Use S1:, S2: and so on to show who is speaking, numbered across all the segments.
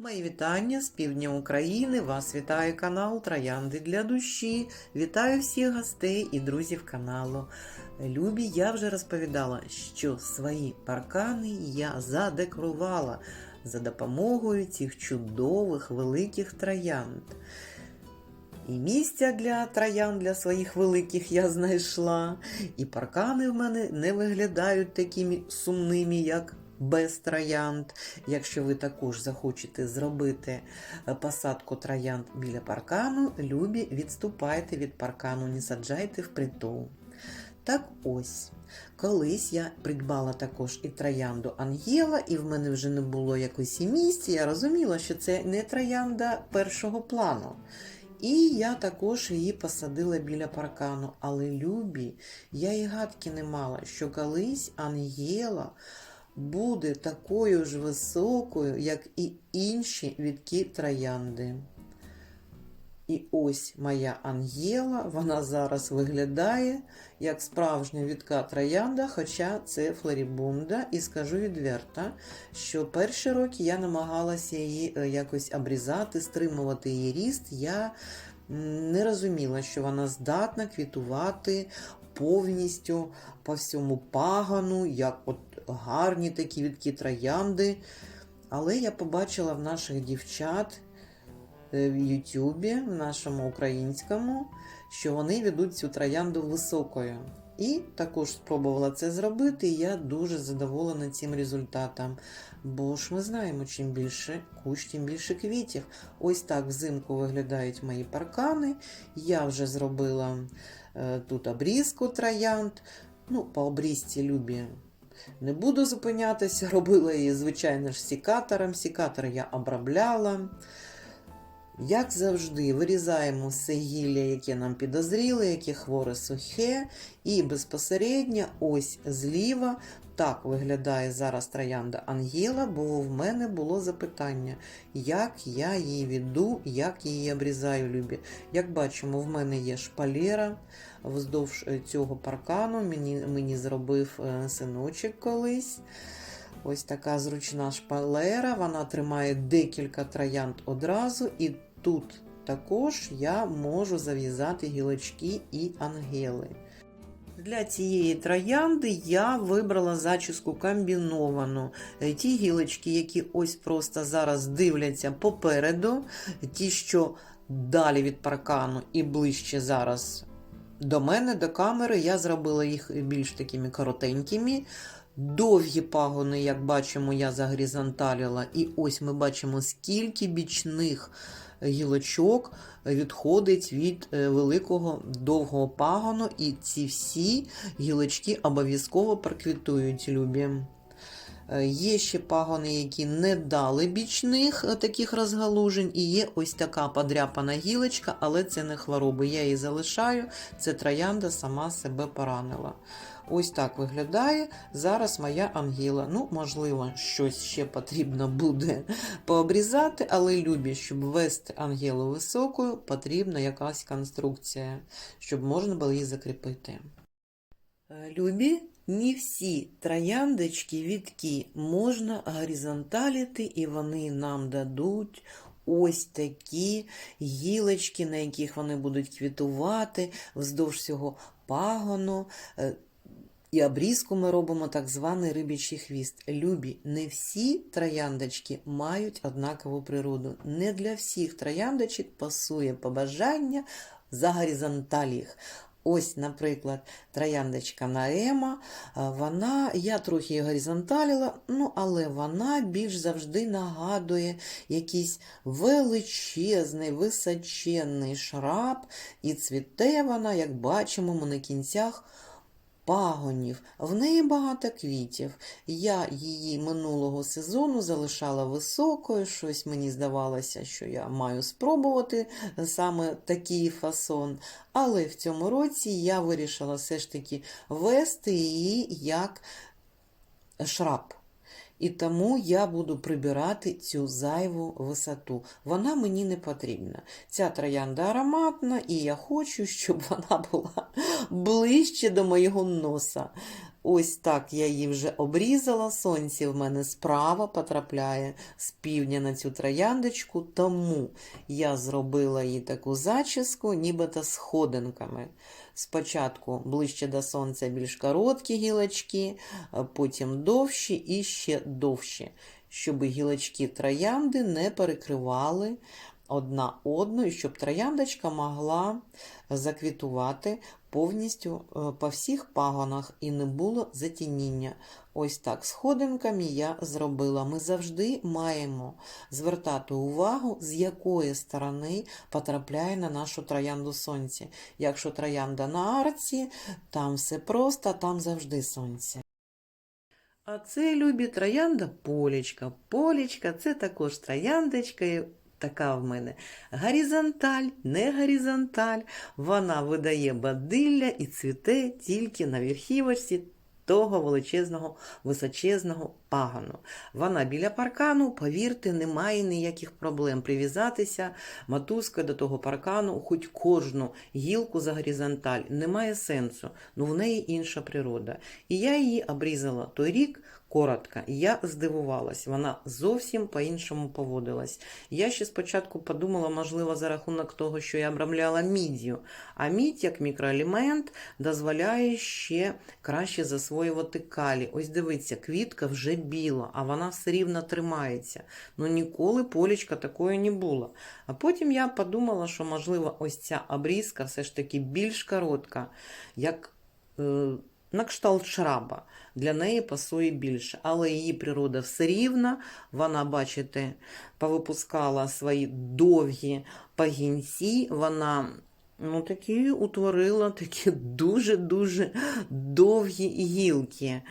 S1: Мої вітання з півдня України. Вас вітає канал Троянди для душі. Вітаю всіх гостей і друзів каналу. Любі, я вже розповідала, що свої паркани я задекорувала за допомогою цих чудових великих троянд. І місця для троян для своїх великих я знайшла, і паркани в мене не виглядають такими сумними, як без троянд. Якщо ви також захочете зробити е, посадку троянд біля паркану, любі, відступайте від паркану, не саджайте впритул. Так ось, колись я придбала також і троянду Ангела, і в мене вже не було якоїсь місця. Я розуміла, що це не троянда першого плану. І я також її посадила біля паркану. Але любі, я і гадки не мала, що колись Ангела буде такою ж високою, як і інші відкі троянди. І ось моя Ангела, вона зараз виглядає як справжня відка троянда, хоча це флорібунда. І скажу відверто, що перші роки я намагалася її е, якось обрізати, стримувати її ріст. Я не розуміла, що вона здатна квітувати повністю по всьому пагану, як от гарні такі відкі троянди. Але я побачила в наших дівчат е, в Ютубі, в нашому українському, що вони ведуть цю троянду високою. І також спробувала це зробити, і я дуже задоволена цим результатом. Бо ж ми знаємо, чим більше кущ, тим більше квітів. Ось так взимку виглядають мої паркани. Я вже зробила е, тут обрізку троянд. Ну, по обрізці любі не буду зупинятися. Робила її, звичайно ж, сікатором. Сікатор я обробляла. Як завжди, вирізаємо все гілля, яке нам підозріло, яке хворе сухе, і безпосередньо ось зліва так виглядає зараз троянда Ангела, бо в мене було запитання, як я її веду, як її обрізаю любі. Як бачимо, в мене є шпалера вздовж е, цього паркану. Мені, мені зробив е, синочок колись. Ось така зручна шпалера, вона тримає декілька троянд одразу, і тут також я можу зав'язати гілочки і ангели. Для цієї троянди я вибрала зачіску комбіновану. Ті гілочки, які ось просто зараз дивляться попереду, ті, що далі від паркану і ближче зараз до мене, до камери, я зробила їх більш такими коротенькими. Довгі пагони, як бачимо, я загоризонталила. І ось ми бачимо, скільки бічних гілочок відходить від е, великого довгого пагону, і ці всі гілочки обов'язково проквітують любі. Е, Є ще пагони, які не дали бічних е, таких розгалужень, і є ось така подряпана гілочка, але це не хвороби. Я її залишаю, це троянда сама себе поранила. Ось так виглядає зараз моя ангела. Ну, можливо, щось ще потрібно буде пообрізати, але любі, щоб вести ангелу високою, потрібна якась конструкція, щоб можна було її закріпити. Е, Любі, не всі трояндочки відки можна горизонталити, і вони нам дадуть ось такі гілочки, на яких вони будуть квітувати вздовж цього пагону. І обрізку ми робимо так званий рибячий хвіст. Любі, не всі трояндочки мають однакову природу. Не для всіх трояндочок пасує побажання за горизонталь. Ось, наприклад, трояндочка Наема, вона, я трохи її горизонталіла, ну, але вона більш завжди нагадує якийсь величезний, височенний шраб, і цвіте вона, як бачимо, ми на кінцях пагонів. В неї багато квітів. Я її минулого сезону залишала високою, щось мені здавалося, що я маю спробувати саме такий фасон. Але в цьому році я вирішила все ж таки вести її як шраб. І тому я буду прибирати цю зайву висоту. Вона мені не потрібна. Ця троянда ароматна, і я хочу, щоб вона була ближче до моєго носа. Ось так я її вже обрізала. Сонце в мене справа потрапляє з півдня на цю трояндочку, тому я зробила їй таку зачіску, нібито сходинками. Спочатку ближче до сонця більш короткі гілочки, потім довші і ще довші, щоб гілочки троянди не перекривали одна одну, і щоб трояндочка могла заквітувати повністю е, по всіх пагонах і не було затініння. Ось так сходинками я зробила. Ми завжди маємо звертати увагу, з якої сторони потрапляє на нашу троянду сонце. Якщо троянда на арці, там все просто, там завжди сонце. А це любі троянда полічка. Полічка це також трояндочка. Така в мене горизонталь, не горизонталь. Вона видає бадилля і цвіте тільки на верхівочці того величезного височезного пагану. Вона біля паркану, повірте, немає ніяких проблем прив'язатися матузкою до того паркану, хоч кожну гілку за горизонталь. Немає сенсу, ну в неї інша природа. І я її обрізала той рік. Коротко, я здивувалась, вона зовсім по-іншому поводилась. Я ще спочатку подумала, можливо, за рахунок того, що я обрамляла мідію. А мідь, як мікроелемент, дозволяє ще краще засвоювати калі. Ось дивіться, квітка вже біла, а вона все рівно тримається. Ну ніколи полічка такої не було. А потім я подумала, що, можливо, ось ця обрізка все ж таки більш коротка, як. На кшталт шраба. Для неї пасує більше, але її природа все рівна. Вона, бачите, повипускала свої довгі пагінці. Вона ну, такі утворила такі дуже-дуже довгі гілки.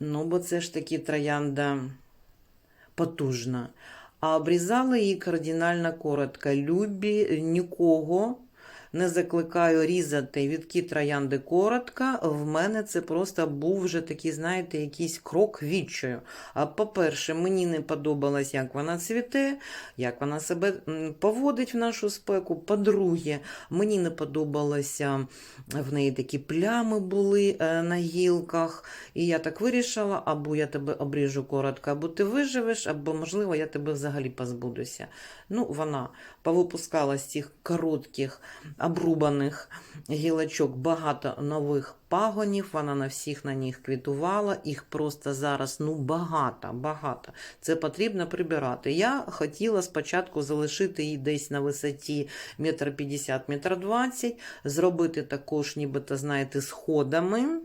S1: Ну, бо це ж таки троянда потужна. А обрізала її кардинально коротко. Любі нікого не закликаю різати відки троянди коротко. В мене це просто був вже такий, знаєте, якийсь крок відчаю. А по-перше, мені не подобалось, як вона цвіте, як вона себе поводить в нашу спеку. По-друге, мені не подобалося, в неї такі плями були е, на гілках. І я так вирішила, або я тебе обріжу коротко, або ти виживеш, або, можливо, я тебе взагалі позбудуся. Ну, вона повипускала з цих коротких обрубаних гілочок багато нових пагонів. Вона на всіх на них квітувала. Їх просто зараз ну багато, багато. Це потрібно прибирати. Я хотіла спочатку залишити її десь на висоті 1,50 метр 20 зробити також, нібито, знаєте, сходами.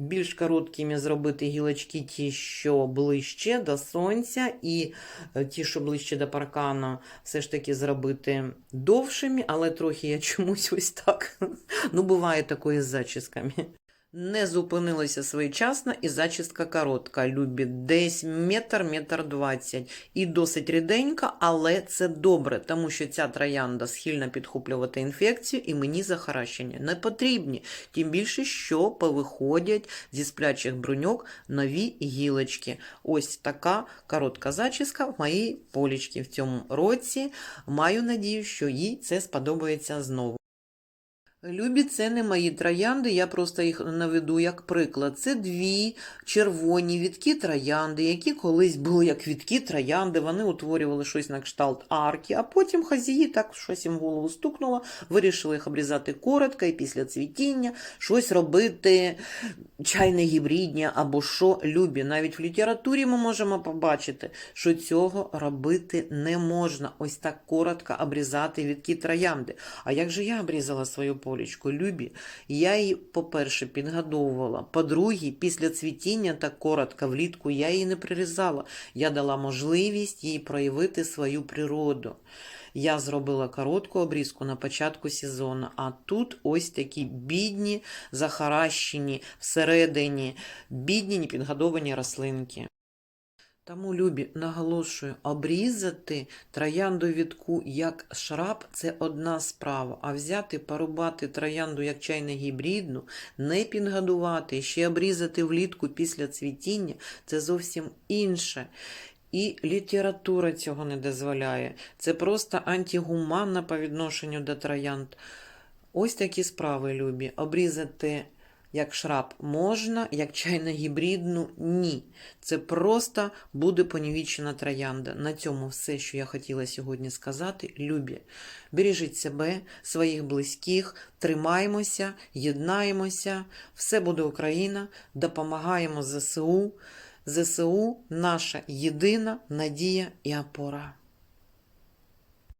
S1: Більш короткими зробити гілочки, ті, що ближче до сонця, і е, ті, що ближче до паркана, все ж таки зробити довшими, але трохи я чомусь ось так. Ну, буває такої з зачісками. Не зупинилася своєчасно і зачістка коротка. Любі десь метр, метр двадцять. І досить ріденька, але це добре, тому що ця троянда схильна підхоплювати інфекцію і мені захаращення не потрібні. Тим більше, що повиходять зі сплячих бруньок нові гілочки. Ось така коротка зачіска в моїй полічці в цьому році. Маю надію, що їй це сподобається знову. Любі, це не мої троянди, я просто їх наведу як приклад. Це дві червоні відкі троянди, які колись були як відкі троянди, вони утворювали щось на кшталт арки, а потім хазії так щось їм в голову стукнуло, вирішили їх обрізати коротко і після цвітіння щось робити чайне гібридні або що любі. Навіть в літературі ми можемо побачити, що цього робити не можна. Ось так коротко обрізати відкі троянди. А як же я обрізала свою полічку, любі, я її, по-перше, підгодовувала. По-друге, після цвітіння так коротко влітку я її не прирізала. Я дала можливість їй проявити свою природу. Я зробила коротку обрізку на початку сезону, а тут ось такі бідні, захаращені всередині, бідні непідгодовані рослинки. Тому, любі, наголошую, обрізати троянду відку як шраб це одна справа, а взяти, порубати троянду як чайно гібридну, не підгодувати, ще обрізати влітку після цвітіння це зовсім інше. І література цього не дозволяє. Це просто антигуманно по відношенню до троянд. Ось такі справи, любі. Обрізати як шраб можна, як чайно-гібридну ні. Це просто буде понівічена троянда. На цьому все, що я хотіла сьогодні сказати. Любі, бережіть себе, своїх близьких, тримаймося, єднаємося. Все буде Україна. Допомагаємо ЗСУ. ЗСУ наша єдина надія і опора.